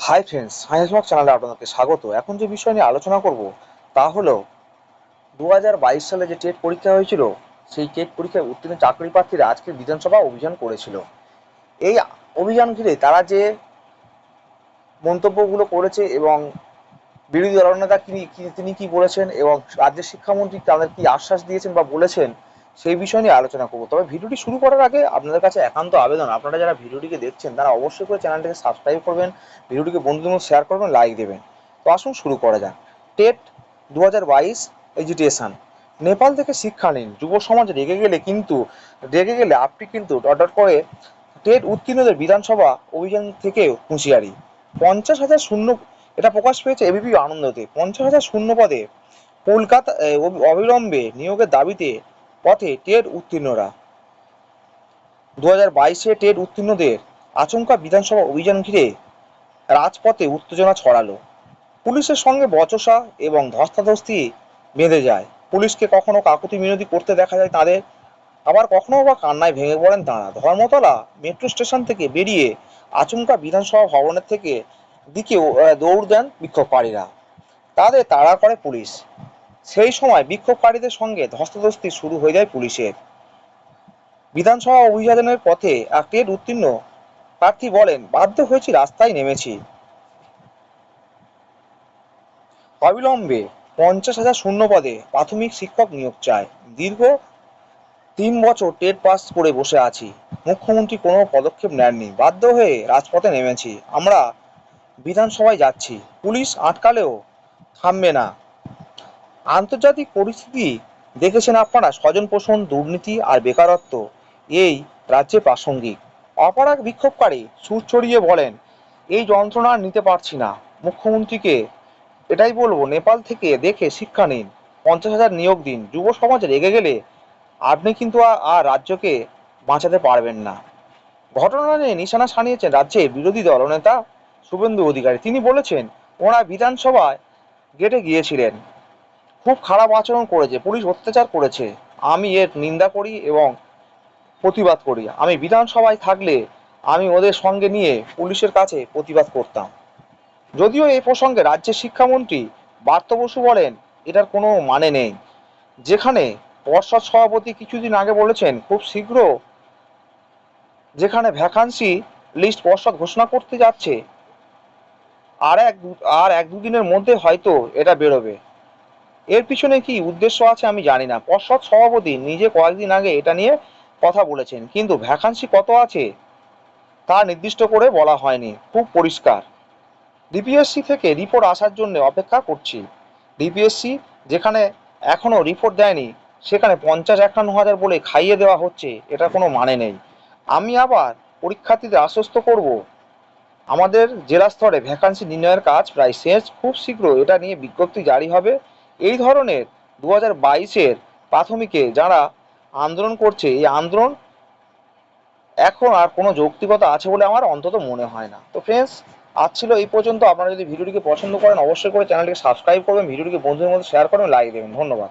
Hi friends science blog চ্যানেলে আপনাদেরকে স্বাগত। এখন যে বিষয় নিয়ে আলোচনা করব, তা হলো দু হাজার বাইশ সালে যে টেট পরীক্ষা হয়েছিল, সেই টেট পরীক্ষায় উত্তীর্ণ চাকরি প্রার্থীরা আজকে বিধানসভা অভিযান করেছিল। এই অভিযান ঘিরে তারা যে মন্তব্যগুলো করেছে এবং বিরোধী দলনেতা তিনি তিনি কি বলেছেন এবং রাজ্যের শিক্ষামন্ত্রী তাদের কি আশ্বাস দিয়েছেন বা বলেছেন সেই বিষয় নিয়ে আলোচনা করব। তবে ভিডিওটি শুরু করার আগে আপনাদের কাছে একান্ত আবেদন। আপনারা যারা ভিডিওটিকে দেখছেন, তারা অবশ্যই করে চ্যানেলটিকে সাবস্ক্রাইব করবেন, ভিডিওটিকে বন্ধুদের মধ্যে শেয়ার করবেন লাইক দেবেন। তো আসুন শুরু করা যাক। টেট দু হাজার বাইশ এডুকেশন নেপাল থেকে শিক্ষা নিন। যুব সমাজ রেগে গেলে কিন্তু, রেগে গেলে আপনি কিন্তু অর্ডার করে টেট উত্তীর্ণদের বিধানসভা অভিযান থেকে হুঁশিয়ারি। পঞ্চাশ হাজার শূন্য, এটা প্রকাশ পেয়েছে এবিপি আনন্দতে। পঞ্চাশ হাজার শূন্য পদে কলকাতা অবিলম্বে নিয়োগের দাবিতে পথে টেট উত্তীর্ণরা। দু হাজার বাইশে টেট উত্তীর্ণদের আচমকা বিধানসভা অভিযান ঘিরে রাজপথে উত্তেজনা ছড়ালো। পুলিশের সঙ্গে বচসা এবং ধস্তাধস্তি বেঁধে যায়। পুলিশকে কখনো কাকুতি মিনতি করতে দেখা যায় তাদের, আবার কখনো বা কান্নায় ভেঙে পড়েন তাঁরা। ধর্মতলা মেট্রো স্টেশন থেকে বেরিয়ে আচমকা বিধানসভা ভবনের থেকে দিকে দৌড় দেন বিক্ষোভকারীরা। তাদের তাড়া করে পুলিশ। সেই সময় বিক্ষোভকারীদের সঙ্গে ধস্তাধস্তি শুরু হয়ে যায় পুলিশের। বিধানসভা অভিযানের পথে টেট উত্তীর্ণ প্রার্থী বলেন, বাধ্য হয়েছি, রাস্তায় নেমেছি। অবিলম্বে পঞ্চাশ হাজার শূন্য পদে প্রাথমিক শিক্ষক নিয়োগ চায় দীর্ঘ তিন বছর টেট পাস করে বসে আছি। মুখ্যমন্ত্রী কোনো পদক্ষেপ নেননি। বাধ্য হয়ে রাজপথে নেমেছি। আমরা বিধানসভায় যাচ্ছি। পুলিশ আটকালেও থামবে না। আন্তর্জাতিক পরিস্থিতি দেখেছেন আপনারা, স্বজন পোষণ, দুর্নীতি আর বেকারত্ব। এই রাজ্যে প্রাসঙ্গিক। অপরাগ বিক্ষোভকারী সুর ছড়িয়ে বলেন, এই যন্ত্রণা নিতে পারছি না। মুখ্যমন্ত্রীকে এটাই বলব, নেপাল থেকে দেখে শিক্ষা নিন। পঞ্চাশ হাজার নিয়োগ দিন। যুব সমাজ রেগে গেলে আপনি কিন্তু আর- রাজ্যকে বাঁচাতে পারবেন না। ঘটনা নিয়ে নিশানা সানিয়েছেন রাজ্যের বিরোধী দলনেতা শুভেন্দু অধিকারী। তিনি বলেছেন ওরা বিধানসভায় গেটে গিয়েছিলেন। খুব খারাপ আচরণ করেছে, পুলিশ অত্যাচার করেছে। আমি এর নিন্দা করি এবং প্রতিবাদ করি। আমি বিধানসভায় থাকলে আমি ওদের সঙ্গে নিয়ে পুলিশের কাছে প্রতিবাদ করতাম। যদিও এই প্রসঙ্গে রাজ্যের শিক্ষামন্ত্রী বার্ত বসু বলেন, এটার কোনো মানে নেই। যেখানে পর্ষদ সভাপতি কিছুদিন আগে বলেছেন, খুব শীঘ্র যেখানে ভ্যাকান্সি লিস্ট পর্ষদ ঘোষণা করতে যাচ্ছে, আর এক আর এক দুদিনের মধ্যে হয়তো এটা বেরোবে। এর পিছনে কি উদ্দেশ্য আছে আমি জানি না। পর্ষদ সভাপতি নিজে কয়েকদিন আগে এটা নিয়ে কথা বলেছেন, কিন্তু ভ্যাকান্সি কত আছে তা নির্দিষ্ট করে বলা হয়নি। খুব পরিষ্কার। ডিপিএসসি থেকে রিপোর্ট আসার জন্য অপেক্ষা করছি। ডিপিএসসি যেখানে এখনও রিপোর্ট দেয়নি, সেখানে পঞ্চাশ একান্ন হাজার বলে খাইয়ে দেওয়া হচ্ছে এটা কোনো মানে নেই। আমি আবার পরীক্ষার্থীদের আশ্বস্ত করব। আমাদের জেলা স্তরে ভ্যাকান্সি নির্ণয়ের কাজ প্রায় শেষ। খুব শীঘ্র এটা নিয়ে বিজ্ঞপ্তি জারি হবে। এই ধরনের দু হাজার বাইশের প্রাথমিকে যারা আন্দোলন করছে, এই আন্দোলন এখন আর কোনো যৌক্তিকতা আছে বলে আমার অন্তত মনে হয় না। তো ফ্রেন্ডস আজ ছিল এই পর্যন্ত। আপনারা যদি ভিডিওটিকে পছন্দ করেন, অবশ্যই করে চ্যানেলটিকে সাবস্ক্রাইব করবেন, ভিডিওটিকে বন্ধুদের মধ্যে শেয়ার করবেন লাইক দেবেন। ধন্যবাদ।